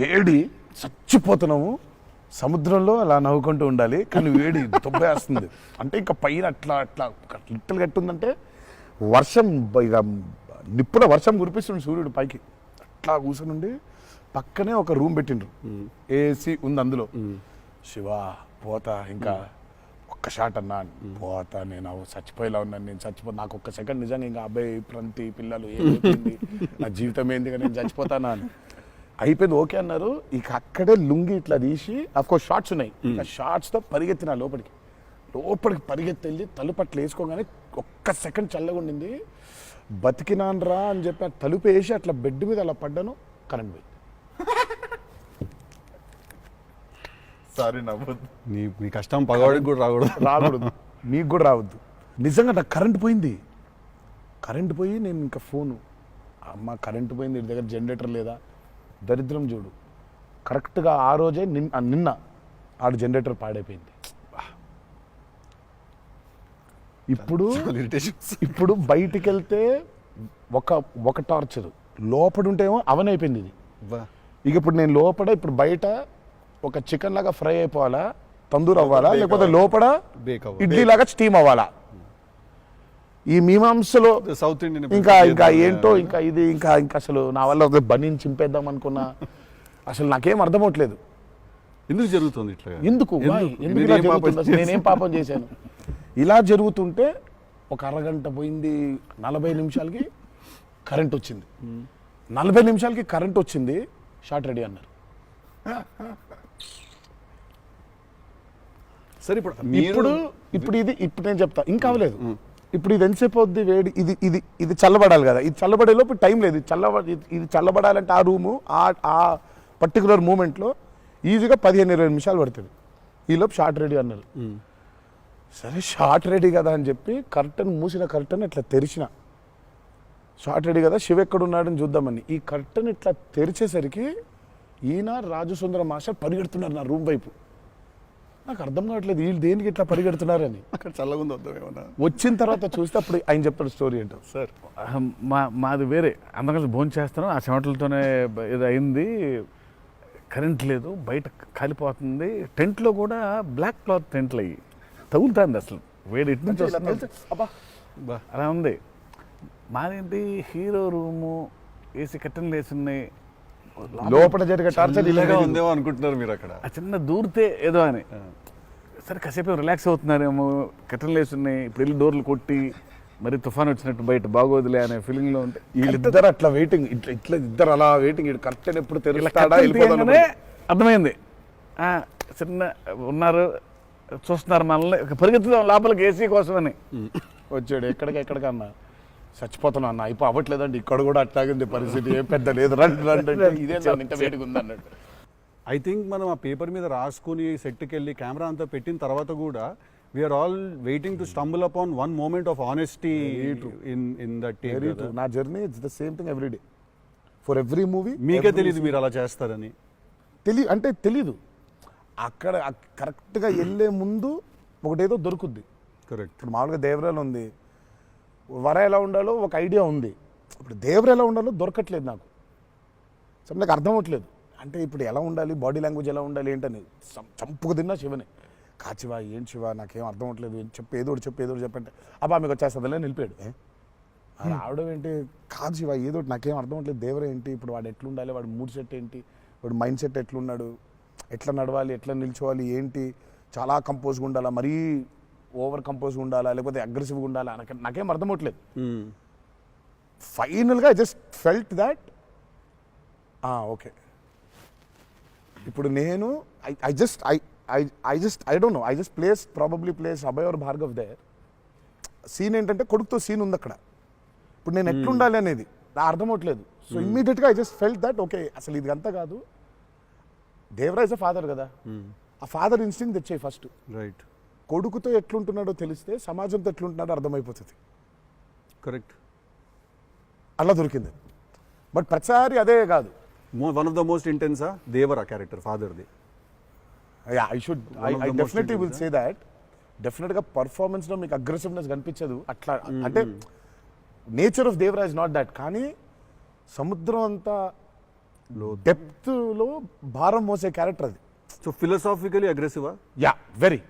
వేడి చచ్చిపోతున్నాము. సముద్రంలో అలా నవ్వుకుంటూ ఉండాలి. కానీ వేడి దుబ్బేస్తుంది. అంటే ఇంకా పైన అట్లా అట్లా లిట్టలు కట్టుందంటే వర్షం ఇక నిప్పుల వర్షం కురిపిస్తుంది సూర్యుడు పైకి. అట్లా కూర్చొని పక్కనే ఒక రూమ్ పెట్టిండ్రు. ఏసీ ఉంది అందులో. శివ పోతా ఇంకా ఒక్క షాట్ అన్నా. పోతా నేను చచ్చిపోయేలా ఉన్నాను. నేను చచ్చిపో నాకు ఒక్క సెకండ్ నిజంగా ఇంకా అబ్బాయి ప్రంతి పిల్లలు ఏమైపోయింది నా జీవితం ఏంది? నేను చచ్చిపోతానా అని. అయిపోయింది ఓకే అన్నారు. ఇక అక్కడే లుంగి ఇట్లా తీసి కోర్స్ షార్ట్స్ ఉన్నాయి. ఆ షార్ట్స్తో పరిగెత్తిన లోపలికి. లోపలికి పరిగెత్తి వెళ్ళి తలుపు అట్లా వేసుకోగానే ఒక్క సెకండ్ చల్లగా ఉండింది. బతికినాన్రా అని చెప్పి ఆ తలుపు వేసి అట్లా బెడ్ మీద అలా పడ్డాను కరెంట్ పోయింది. సారీ నవ్వద్దు. నీ మీ కష్టం పగవాడికి కూడా రాకూడదు. రాకూడదు. మీకు కూడా రావద్దు. నిజంగా నాకు కరెంట్ పోయింది. కరెంట్ పోయి నేను ఇంకా ఫోను అమ్మ కరెంట్ పోయింది దగ్గర జనరేటర్ లేదా? దరిద్రం చూడు. కరెక్ట్గా ఆ రోజే నిన్ ఆ నిన్న ఆడు జనరేటర్ పాడైపోయింది. ఇప్పుడు ఇప్పుడు బయటికి వెళ్తే ఒక ఒక టార్చర్. లోపల ఉంటేమో అవన్ అయిపోయింది ఇది ఇక ఇప్పుడు నేను లోపల ఇప్పుడు బయట ఒక చికెన్ లాగా ఫ్రై అయిపోవాలా? తందూరు అవ్వాలా? లేకపోతే. లోపల. ఇడ్లీ లాగా స్టీమ్ అవ్వాలా? ఈ మీమాంసలో సౌత్ ఇండియన్ ఇంకా ఇంకా ఏంటో ఇంకా ఇది ఇంకా ఇంకా అసలు నా వల్ల బనీని చింపేద్దాం అనుకున్నా అసలు నాకేం అర్థమవట్లేదు. ఎందుకు జరుగుతుంది ఇట్లా? ఎందుకు? ఎందుకు? నేనేం ఇలా పాపం జరుగుతుంది? అసలు నేనేం పాపం చేశాను? ఇలా జరుగుతుంటే ఒక అరగంట పోయింది నలభై నిమిషాలకి కరెంట్ వచ్చింది. నలభై నిమిషాలకి కరెంట్ వచ్చింది షార్ట్ రెడీ అన్నారు. సరే ఇప్పుడు ఇప్పుడు ఇది ఇప్పుడు నేను చెప్తా. ఇంకా అవ్వలేదు. ఇప్పుడు ఇది ఎంతసేపు అవుద్ది? వేడి ఇది ఇది ఇది చల్లబడాలి కదా. ఇది చల్లబడే లోపు టైం లేదు. ఇది చల్లబ ఇది- ఇది చల్లబడాలంటే ఆ రూము ఆ ఆ పర్టికులర్ మూమెంట్లో ఈజీగా పదిహేను ఇరవై నిమిషాలు పడుతుంది. ఈ లోపు షార్ట్ రెడీ అన్నారు. సరే షార్ట్ రెడీ కదా అని చెప్పి కర్టన్ మూసిన కర్టన్ ఇట్లా తెరిచిన. షార్ట్ రెడీ కదా శివ ఎక్కడ ఉన్నాడని చూద్దామని. ఈ కర్టన్ ఇట్లా తెరిచేసరికి ఈయన రాజు సుందర మాస్టర్ పరిగెడుతున్నారు నా రూమ్ వైపు. నాకు అర్థం కావట్లేదు. వీళ్ళు దేనికి ఇట్లా పరిగెడుతున్నారని. అక్కడ చల్లగా ఉంది వద్దాం ఏమన్నా? వచ్చిన తర్వాత చూస్తే అప్పుడు ఆయన చెప్తాడు స్టోరీ ఏంటో. సార్. అహం, మా మాది వేరే. అందరం కలిసి భోజనం చేస్తాను ఆ చెమటలతోనే ఇది అయింది కరెంట్ లేదు. బయట కాలిపోతుంది. టెంట్లో కూడా బ్లాక్ క్లాత్ టెంట్లు అయ్యి తగులుతుంది అసలు. వేడి ఇటు నుంచి వస్తుంది. అలా ఉంది. మాదేంటి? హీరో రూము ఏసీ కట్టెలు వేసి ఉన్నాయి. లోపల జరిగే టార్చర్ ఇలాగా ఉందేమో అనుకుంటున్నారు మీరు అక్కడ. ఆ చిన్న దూరితే ఏదో అని. సరే కాసేపు రిలాక్స్ అవుతున్నారేమో కట్టెలు వేసి ఉన్నాయి ఇప్పుడు వెళ్ళి డోర్లు కొట్టి మరి తుఫాన్ వచ్చినట్టు బయట బాగోదులే అనే ఫీలింగ్లో ఉంటే వీళ్ళిద్దరు అట్లా వెయిటింగ్ ఇట్లా ఇట్లా ఇద్దరు అలా వెయిటింగ్ కరెక్ట్ ఎప్పుడు తెరుస్తాడా అర్థమైంది. ఆ, చిన్న ఉన్నారు చూస్తున్నారు మనల్ని పరిగెత్తుదాం లోపలికి ఏసీ కోసమని. వచ్చాడు ఎక్కడికి ఎక్కడికన్నా? చచ్చిపోతున్నా అన్న అయిపో అవ్వట్లేదండి ఇక్కడ కూడా అట్లాగింది పరిస్థితి ఏం పెద్ద లేదు రండి రండి ఇదే ఇంత వేడిగా ఉంది అన్నట్టు. ఐ థింక్ మనం ఆ పేపర్ మీద రాసుకుని సెట్కి వెళ్ళి కెమెరా అంతా పెట్టిన తర్వాత కూడా we are all waiting to stumble upon one moment of honesty in in that నా journey it's the same thing every day for every movie మీకే తెలియదు మీరు అలా చేస్తారని. తెలియ అంటే తెలీదు. అక్కడ కరెక్ట్గా వెళ్ళే ముందు ఒకటేదో దొరుకుద్ది. కరెక్ట్ ఇప్పుడు మామూలుగా దేవరాలు ఉంది వర ఎలా ఉండాలో ఒక ఐడియా ఉంది. ఇప్పుడు దేవర ఎలా ఉండాలో దొరకట్లేదు నాకు. సో నాకు అర్థం అవ్వట్లేదు. అంటే ఇప్పుడు ఎలా ఉండాలి బాడీ లాంగ్వేజ్ ఎలా ఉండాలి ఏంటని చంపుకు తిన్నా శివనే. కాచివా ఏం శివ నాకేం అర్థం అవ్వట్లేదు ఏం చెప్పు ఏదో ఒకటి చెప్పు ఏదో చెప్పంటే అబ్బా మీకు వచ్చేస్తుందిలే నిలిపాడు. రావడం ఏంటి? కాదు శివ ఏదో నాకేం అర్థం అవ్వట్లేదు దేవర ఏంటి? ఇప్పుడు వాడు ఎట్లుండాలి వాడు మూడ్ సెట్ ఏంటి? వాడు మైండ్ సెట్ ఎట్లున్నాడు? ఎట్లా నడవాలి ఎట్లా నిల్చోవాలి ఏంటి? చాలా కంపోజ్గా ఉండాలా? మరీ ఓవర్ కంపోజ్గా ఉండాలా లేకపోతే అగ్రెసివ్గా ఉండాలా నాకు నాకేం అర్థం అవ్వట్లేదు ఫైనల్గా I just felt that okay ఇప్పుడు నేను I I just I I I just I don't know I just place probably place Abhay or Bhargav their scene ఏంటంటే కొడుకుతో సీన్ ఉంది అక్కడ. ఇప్పుడు నేను ఎట్లుండాలి అనేది నా అర్థం అవట్లేదు సో ఇమ్మీడియట్గా I just felt that okay అసలు ఇది అంతా కాదు దేవరాజ్ ఫాదర్ కదా. ఆ ఫాదర్ ఇన్స్టింగ్ తెచ్చాయి ఫస్ట్ రైట్ కొడుకుతో ఎట్లుంటున్నాడో తెలిస్తే సమాజంతో ఎట్లుంటున్నాడో అర్థమైపోతుంది. కరెక్ట్ అలా దొరికింది. బట్ ప్రతిసారి అదే కాదు. వన్ ఆఫ్ ద మోస్ట్ ఇంటెన్సా Devara character ఫాదర్ది I should I definitely will say that డెఫినెట్గా పర్ఫార్మెన్స్లో మీకు అగ్రెసివ్నెస్ కనిపించదు. అట్లా అంటే nature of Devaraj not that కానీ సముద్రం అంతా డెప్త్లో భారం మోసే క్యారెక్టర్ అది. సో ఫిలసాఫికలీ అగ్రెసివా యా వెరీ.